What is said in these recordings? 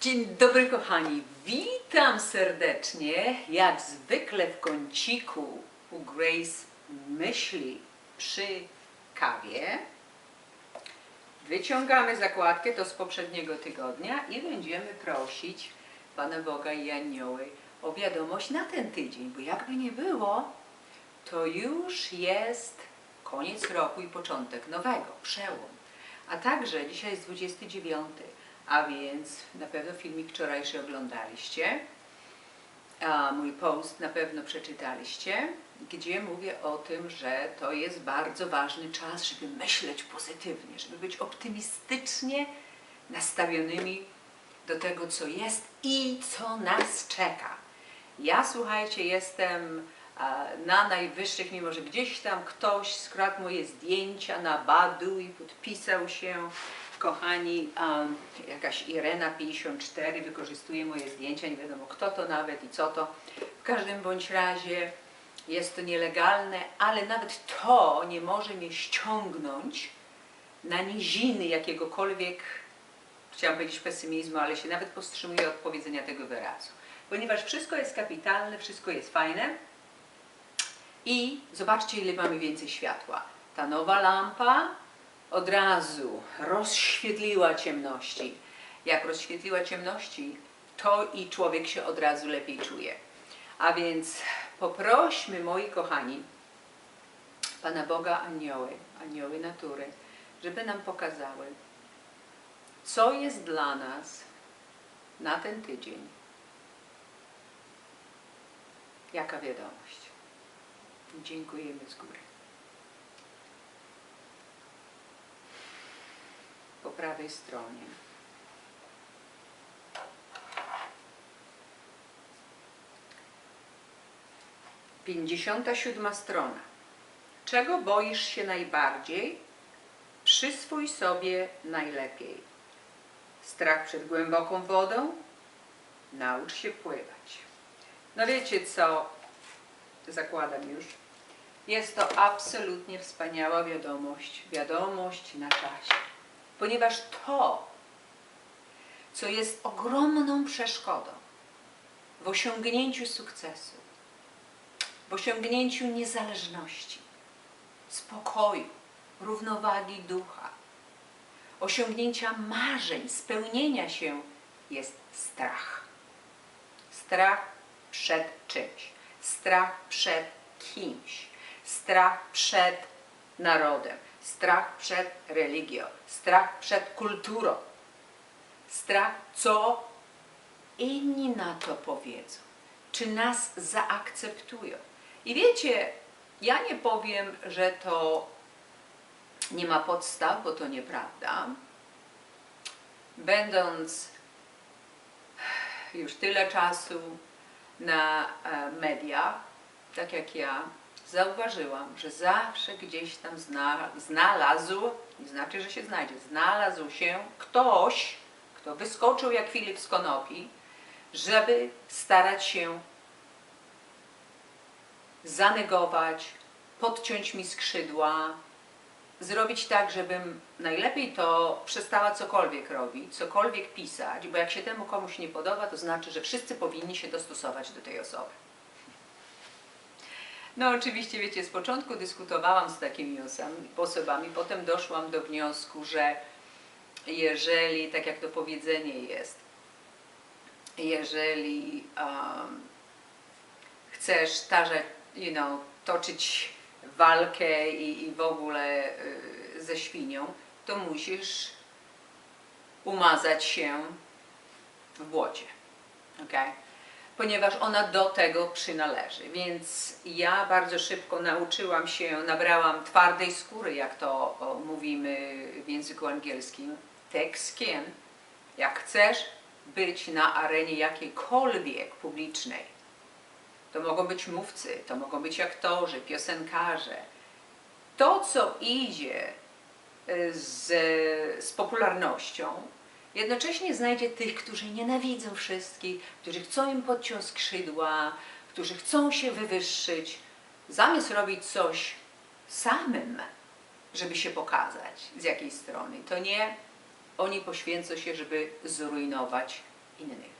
Dzień dobry kochani, witam serdecznie, jak zwykle w kąciku u Grace Myśli przy kawie. Wyciągamy zakładkę, to z poprzedniego tygodnia i będziemy prosić Pana Boga i Anioły o wiadomość na ten tydzień, bo jakby nie było, to już jest koniec roku i początek nowego, przełom. A także dzisiaj jest 29, a więc na pewno filmik wczorajszy oglądaliście. A mój post na pewno przeczytaliście, gdzie mówię o tym, że to jest bardzo ważny czas, żeby myśleć pozytywnie, żeby być optymistycznie nastawionymi do tego, co jest i co nas czeka. Ja, słuchajcie, jestem na najwyższych, mimo że gdzieś tam ktoś skradł moje zdjęcia na Badu i podpisał się, kochani, um, jakaś Irena 54 wykorzystuje moje zdjęcia, nie wiadomo kto to nawet i co to. W każdym bądź razie jest to nielegalne, ale nawet to nie może mnie ściągnąć na niziny jakiegokolwiek, chciałam powiedzieć pesymizmu, ale się nawet powstrzymuję od powiedzenia tego wyrazu. Ponieważ wszystko jest kapitalne, wszystko jest fajne i zobaczcie ile mamy więcej światła. Ta nowa lampa od razu rozświetliła ciemności. Jak rozświetliła ciemności, to i człowiek się od razu lepiej czuje. A więc poprośmy, moi kochani, Pana Boga anioły, anioły natury, żeby nam pokazały, co jest dla nas na ten tydzień. Jaka wiadomość? Dziękujemy z góry. Po prawej stronie. Pięćdziesiąta siódma strona. Czego boisz się najbardziej? Przyswój sobie najlepiej. Strach przed głęboką wodą? Naucz się pływać. No wiecie co, zakładam już, jest to absolutnie wspaniała wiadomość, wiadomość na czasie. Ponieważ to, co jest ogromną przeszkodą w osiągnięciu sukcesu, w osiągnięciu niezależności, spokoju, równowagi ducha, osiągnięcia marzeń, spełnienia się, jest strach. Strach przed czymś, strach przed kimś, strach przed narodem, strach przed religią, strach przed kulturą, strach, co inni na to powiedzą, czy nas zaakceptują. I wiecie, ja nie powiem, że to nie ma podstaw, bo to nieprawda. Będąc już tyle czasu na e, mediach, tak jak ja, zauważyłam, że zawsze gdzieś tam zna, znalazł, nie znaczy, że się znajdzie, znalazł się ktoś, kto wyskoczył jak Filip z konopi, żeby starać się zanegować, podciąć mi skrzydła, zrobić tak, żebym najlepiej to przestała cokolwiek robić, cokolwiek pisać, bo jak się temu komuś nie podoba, to znaczy, że wszyscy powinni się dostosować do tej osoby. No oczywiście, wiecie, z początku dyskutowałam z takimi osobami, potem doszłam do wniosku, że jeżeli, tak jak to powiedzenie jest, jeżeli um, chcesz tarzać, you know, toczyć walkę i, i w ogóle y, ze świnią, to musisz umazać się w błocie. Okay? Ponieważ ona do tego przynależy. Więc ja bardzo szybko nauczyłam się, nabrałam twardej skóry, jak to mówimy w języku angielskim, thick skin. Jak chcesz być na arenie jakiejkolwiek publicznej, to mogą być mówcy, to mogą być aktorzy, piosenkarze. To, co idzie z, z popularnością, jednocześnie znajdzie tych, którzy nienawidzą wszystkich, którzy chcą im podciąć skrzydła, którzy chcą się wywyższyć, zamiast robić coś samym, żeby się pokazać z jakiej strony. To nie oni poświęcą się, żeby zrujnować innych.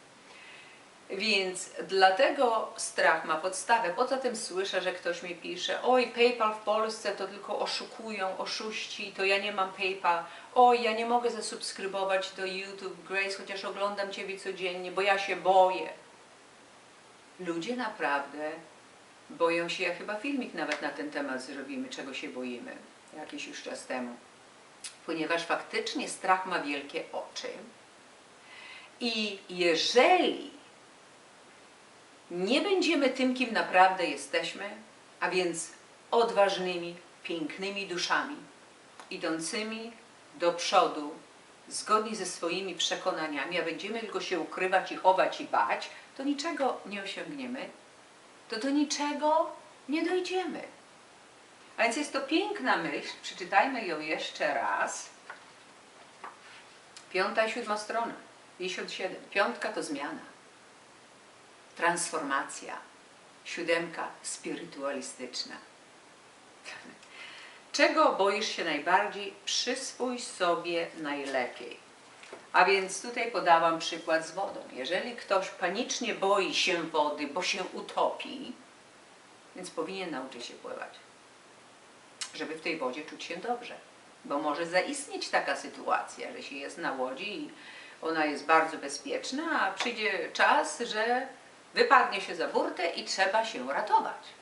Więc dlatego strach ma podstawę. Poza tym słyszę, że ktoś mi pisze, oj, PayPal w Polsce to tylko oszukują, oszuści, to ja nie mam PayPal. Oj, ja nie mogę zasubskrybować do YouTube Grace, chociaż oglądam Ciebie codziennie, bo ja się boję. Ludzie naprawdę boją się, ja chyba filmik nawet na ten temat zrobimy, czego się boimy, jakiś już czas temu. Ponieważ faktycznie strach ma wielkie oczy. I jeżeli nie będziemy tym, kim naprawdę jesteśmy, a więc odważnymi, pięknymi duszami, idącymi do przodu, zgodnie ze swoimi przekonaniami, a będziemy tylko się ukrywać i chować i bać, to niczego nie osiągniemy, to do niczego nie dojdziemy. A więc jest to piękna myśl, przeczytajmy ją jeszcze raz. Piąta i siódma strona, 57. Piątka to zmiana transformacja. Siódemka spirytualistyczna. Czego boisz się najbardziej? Przyswój sobie najlepiej. A więc tutaj podałam przykład z wodą. Jeżeli ktoś panicznie boi się wody, bo się utopi, więc powinien nauczyć się pływać, żeby w tej wodzie czuć się dobrze. Bo może zaistnieć taka sytuacja, że się jest na łodzi i ona jest bardzo bezpieczna, a przyjdzie czas, że wypadnie się za burtę i trzeba się ratować.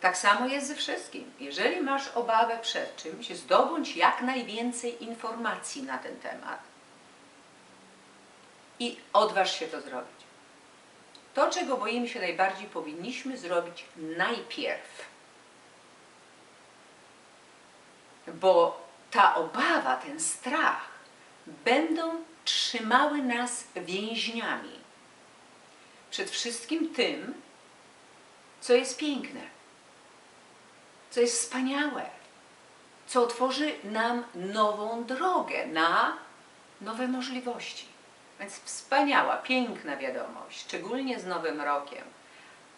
Tak samo jest ze wszystkim. Jeżeli masz obawę przed czymś, zdobądź jak najwięcej informacji na ten temat i odważ się to zrobić. To, czego boimy się najbardziej, powinniśmy zrobić najpierw. Bo ta obawa, ten strach będą trzymały nas więźniami przed wszystkim tym, co jest piękne, co jest wspaniałe, co otworzy nam nową drogę na nowe możliwości. Więc wspaniała, piękna wiadomość, szczególnie z Nowym Rokiem,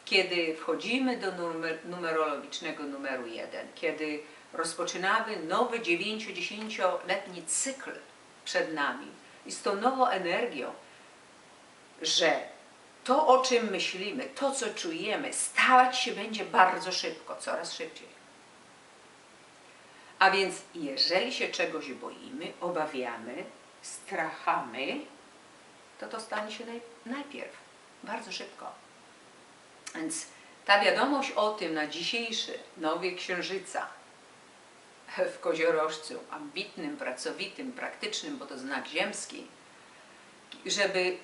kiedy wchodzimy do numer, numerologicznego numeru jeden, kiedy rozpoczynamy nowy 9-10-letni cykl przed nami i z tą nową energią, że to, o czym myślimy, to, co czujemy, stawać się będzie bardzo szybko, coraz szybciej. A więc, jeżeli się czegoś boimy, obawiamy, strachamy, to to stanie się naj, najpierw, bardzo szybko. Więc ta wiadomość o tym na dzisiejszy nowy księżyca w koziorożcu, ambitnym, pracowitym, praktycznym, bo to znak ziemski, żeby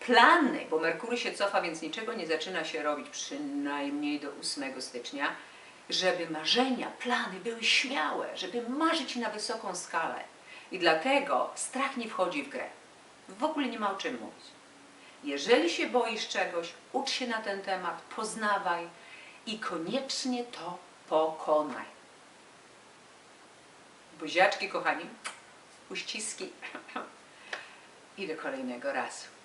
plany, bo Merkury się cofa, więc niczego nie zaczyna się robić przynajmniej do 8 stycznia, żeby marzenia, plany były śmiałe, żeby marzyć na wysoką skalę. I dlatego strach nie wchodzi w grę. W ogóle nie ma o czym mówić. Jeżeli się boisz czegoś, ucz się na ten temat, poznawaj i koniecznie to pokonaj. Buziaczki, kochani, uściski i do kolejnego razu.